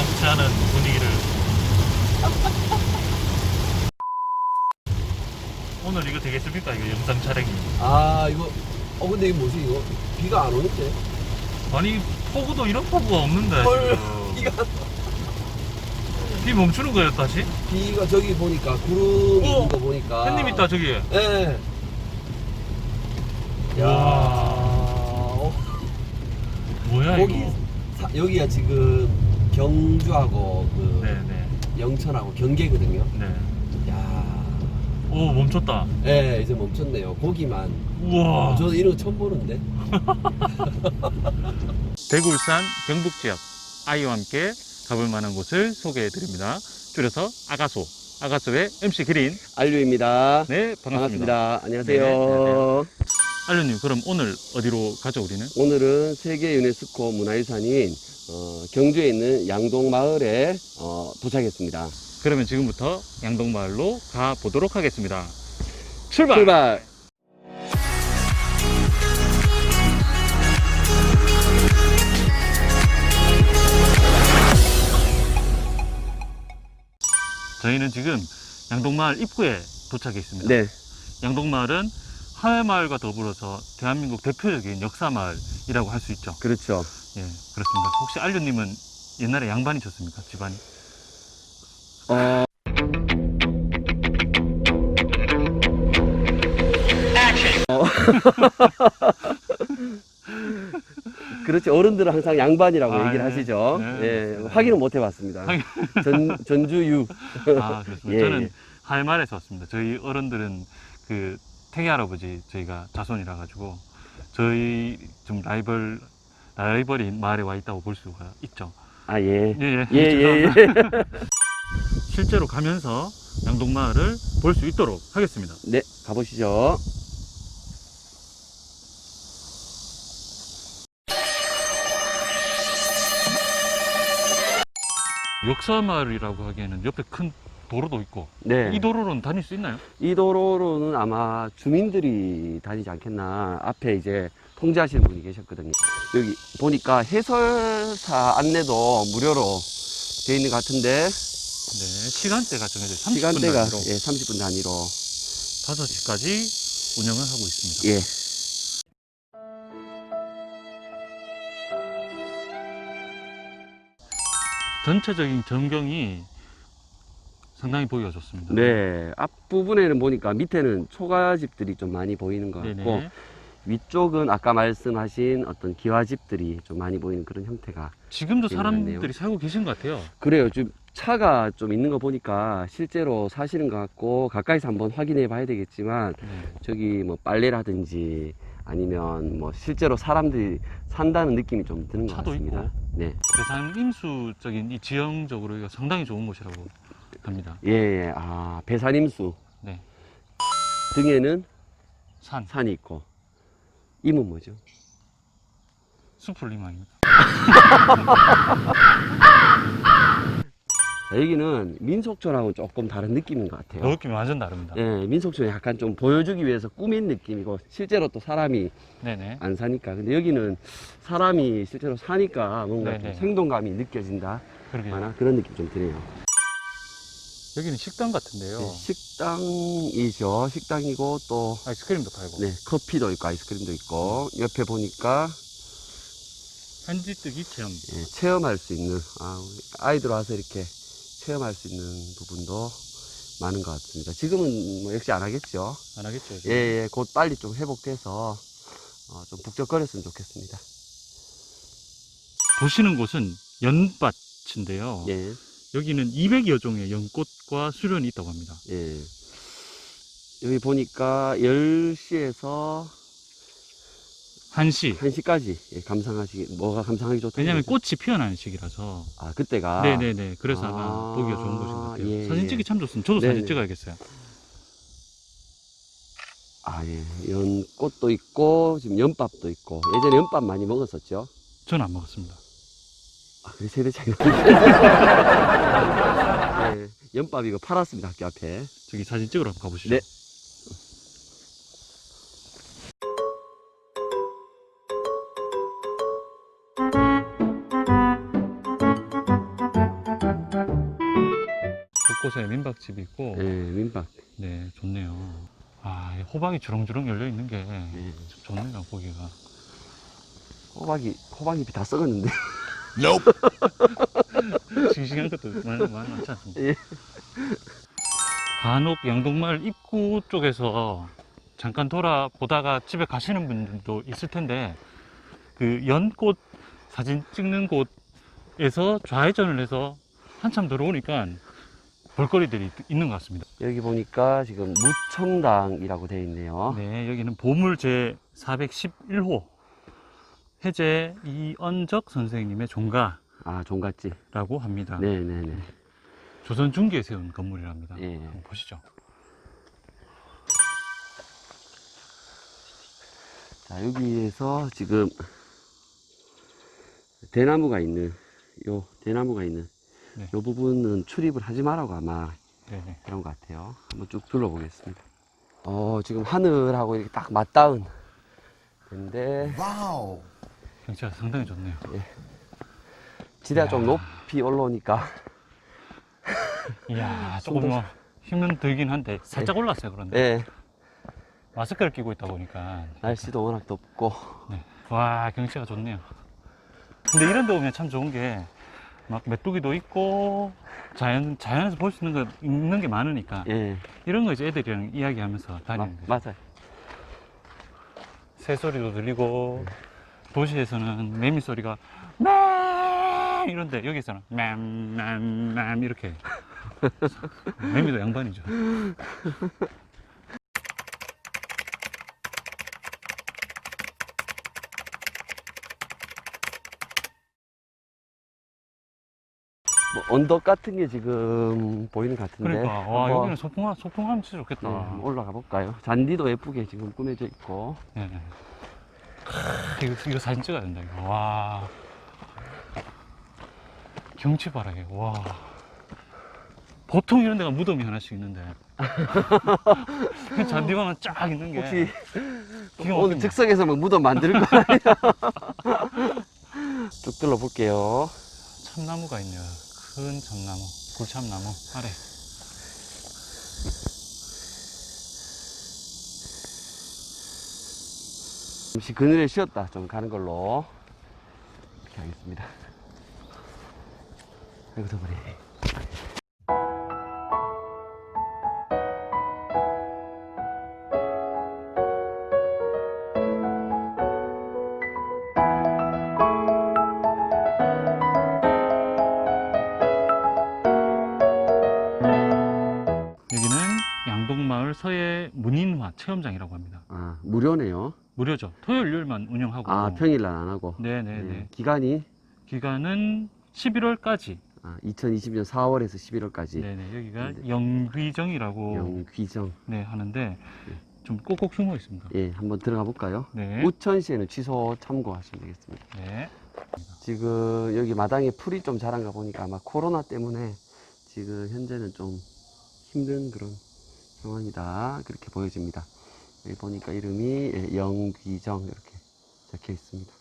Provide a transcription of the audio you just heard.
예상치 않은 분위기를. 오늘 이거 되겠습니까? 이거 영상 촬영이. 아 이거 어 근데 이거 뭐지? 이거 비가 안 오는데? 아니 폭우도 이런 폭우가 없는데 헐, 지금. 비가 비 멈추는 거예요 다시? 비가 저기 보니까 구름 어, 있는 거 보니까. 햇님 있다 저기. 예. 야. 와. 어, 뭐야 거기 이거? 사- 여기가 지금 경주하고 그 네네 영천하고 경계거든요. 네. 야, 오 멈췄다 예 이제 멈췄네요. 고기만. 우와 저도 이런 거 처음 보는데. 대구 울산 경북 지역 아이와 함께 가볼 만한 곳을 소개해 드립니다 줄여서 아가소 아가소의 MC 기린 알류입니다. 네 반갑습니다, 반갑습니다. 안녕하세요. 네, 안녕하세요. 알루님 그럼 오늘 어디로 가죠 우리는? 오늘은 세계 유네스코 문화유산인 어, 경주에 있는 양동마을에 어, 도착했습니다. 그러면 지금부터 양동마을로 가보도록 하겠습니다 출발! 출발! 저희는 지금 양동마을 입구에 도착해 있습니다 네. 양동마을은 하회마을과 더불어서 대한민국 대표적인 역사마을이라고 할 수 있죠 그렇죠. 예 그렇습니다 혹시 알루님은 옛날에 양반이셨습니까 집안이? 어, 어. 그렇지 어른들은 항상 양반이라고 아, 얘기를 네. 하시죠. 네, 예, 맞습니다. 확인은 못 해봤습니다. 전 전주유. 아, 그렇습니다. 예, 저는 예. 하회마을에서 왔습니다. 저희 어른들은 그 태기 할아버지 저희가 자손이라 가지고 저희 좀 라이벌 라이벌인 마을에 와 있다고 볼 수가 있죠. 아 예. 예, 예. 예, 예, 예. 실제로 가면서 양동 마을을 볼 수 있도록 하겠습니다. 네, 가보시죠. 역사 마을이라고 하기에는 옆에 큰 도로도 있고 네. 이 도로로는 다닐 수 있나요? 이 도로로는 아마 주민들이 다니지 않겠나. 앞에 이제 통제하시는 분이 계셨거든요. 여기 보니까 해설사 안내도 무료로 되어 있는 것 같은데, 네, 시간대가 정해져 있어요. 30분 시간대가 단위로 예, 30분 단위로. 5시까지 운영을 하고 있습니다. 예. 전체적인 전경이 상당히 보기가 좋습니다. 네. 앞부분에는 보니까 밑에는 초가집들이 좀 많이 보이는 것 같고, 네네. 위쪽은 아까 말씀하신 어떤 기와집들이 좀 많이 보이는 그런 형태가. 지금도 네, 사람들이 맞네요. 살고 계신 것 같아요. 그래요. 좀 차가 좀 있는 거 보니까 실제로 사시는 것 같고, 가까이서 한번 확인해 봐야 되겠지만, 네. 저기 뭐 빨래라든지 아니면 뭐 실제로 사람들이 산다는 느낌이 좀 드는 것 차도 같습니다. 있고. 네. 대산 임수적인 이 지형적으로 상당히 좋은 곳이라고 합니다. 예, 예. 아, 배산임수. 네. 등에는 산, 산이 있고. 임은 뭐죠? 수풀리망입니다. 자, 여기는 민속촌하고 조금 다른 느낌인 것 같아요. 느낌이 완전 다릅니다. 예, 민속촌이 약간 좀 보여주기 위해서 꾸민 느낌이고 실제로 또 사람이 네네. 안 사니까 근데 여기는 사람이 실제로 사니까 뭔가 좀 네네. 생동감이 느껴진다 그러게. 하나 그런 느낌 좀 드네요. 여기는 식당 같은데요. 네, 식당이죠. 식당이고 또 아이스크림도 팔고. 네, 커피도 있고 아이스크림도 있고 옆에 보니까 한지뜨기 체험. 예, 체험할 수 있는 아, 아이들 와서 이렇게 체험할 수 있는 부분도 많은 것 같습니다. 지금은 뭐 역시 안 하겠죠. 안 하겠죠? 예, 지금? 예, 곧 빨리 좀 회복돼서 어, 좀 북적거렸으면 좋겠습니다. 보시는 곳은 연밭인데요. 예, 여기는 200여 종의 연꽃과 수련이 있다고 합니다. 예. 여기 보니까 10시에서 1시. 1시까지 예, 감상하시기, 뭐가 감상하기 좋다. 왜냐면 꽃이 피어나는 시기라서. 아, 그때가. 네네네. 그래서 아... 마 아, 보기가 좋은 곳인 것 같아요. 예, 사진 예. 찍기 참 좋습니다. 저도 네네. 사진 찍어야겠어요. 아, 예. 연꽃도 있고, 지금 연밥도 있고. 예전에 연밥 많이 먹었었죠. 저는 안 먹었습니다. 아, 그래, 세대 차이 나. 예, 연밥 이거 팔았습니다, 학교 앞에. 저기 사진 찍으러 한번 가보시죠. 네. 곳곳에 민박집이 있고 예, 민박. 네 좋네요. 아 이 호박이 주렁주렁 열려 있는 게 예. 참 좋네요 보기가. 호박이, 호박잎이 다 썩었는데. 싱싱한 것도 많이, 많이 많지 않습니까? 예. 간혹 양동마을 입구 쪽에서 잠깐 돌아보다가 집에 가시는 분들도 있을 텐데 그 연꽃 사진 찍는 곳에서 좌회전을 해서 한참 들어오니까 볼거리들이 있- 있는 것 같습니다. 여기 보니까 지금 무첨당이라고 되어 있네요. 네, 여기는 보물 제 411호 해제 이언적 선생님의 종가라고 아, 종갓집. 합니다. 네네네. 조선 중기에 세운 건물이랍니다. 예. 한번 보시죠. 자, 여기에서 지금 대나무가 있는, 요 대나무가 있는 네. 요 부분은 출입을 하지 말라고 아마 네네. 그런 것 같아요. 한번 쭉 둘러보겠습니다. 어, 지금 하늘하고 이렇게 딱 맞닿은 데인데, 경치가 상당히 좋네요. 지대가 좀. 높이 올라오니까, 이야, 조금 뭐 힘은 들긴 한데 살짝 올랐어요. 그런데 예, 마스크를 끼고 있다 보니까 날씨도 워낙 덥고, 네. 와 경치가 좋네요. 근데 이런 데 오면 참 좋은 게 막 메뚜기도 있고 자연 자연에서 볼 수 있는 거 있는 게 많으니까 예, 이런 거 이제 애들이랑 이야기하면서 마, 다니는 거죠. 맞아요. 새 소리도 들리고 도시에서는 매미 소리가 맴 이런데 여기서는 맴맴맴 이렇게 매미도 양반이죠. 뭐 언덕 같은 게 지금 보이는 것 같은데, 그러니까 와 한번, 여기는 소풍하 소풍 하면 진짜 좋겠다. 네, 올라가 볼까요? 잔디도 예쁘게 지금 꾸며져 있고, 네. 크, 이거, 이거 사진 찍어야 된다 이거. 와 경치 봐라 이거. 와 보통 이런 데가 무덤이 하나씩 있는데 그 잔디만 쫙 있는 게 혹시 기가 오늘 막힙니다. 즉석에서 뭐 무덤 만들 거 아니야? 쭉 둘러볼게요. 참나무가 있네요. 큰 참나무, 굴참나무 아래. 잠시 그늘에 쉬었다 좀 가는 걸로 이렇게 하겠습니다. 아이고 더버리. 여기는 양동마을 서해 문인화 체험장이라고 합니다. 아 무료네요. 무료죠. 토요일, 일요일만 운영하고. 아 평일날 안 하고. 네네네. 네, 기간이 기간은 11월까지. 아, 2020년 4월에서 11월까지 네네. 여기가 네. 영귀정이라고 영귀정. 네, 하는데 좀 꼭꼭 숨어 있습니다. 예, 한번 들어가 볼까요? 네. 우천시에는 취소 참고하시면 되겠습니다. 네. 지금 여기 마당에 풀이 좀 자란가 보니까 아마 코로나 때문에 지금 현재는 좀 힘든 그런 상황이다. 그렇게 보여집니다. 여기 보니까 이름이 예, 영귀정 이렇게 적혀 있습니다.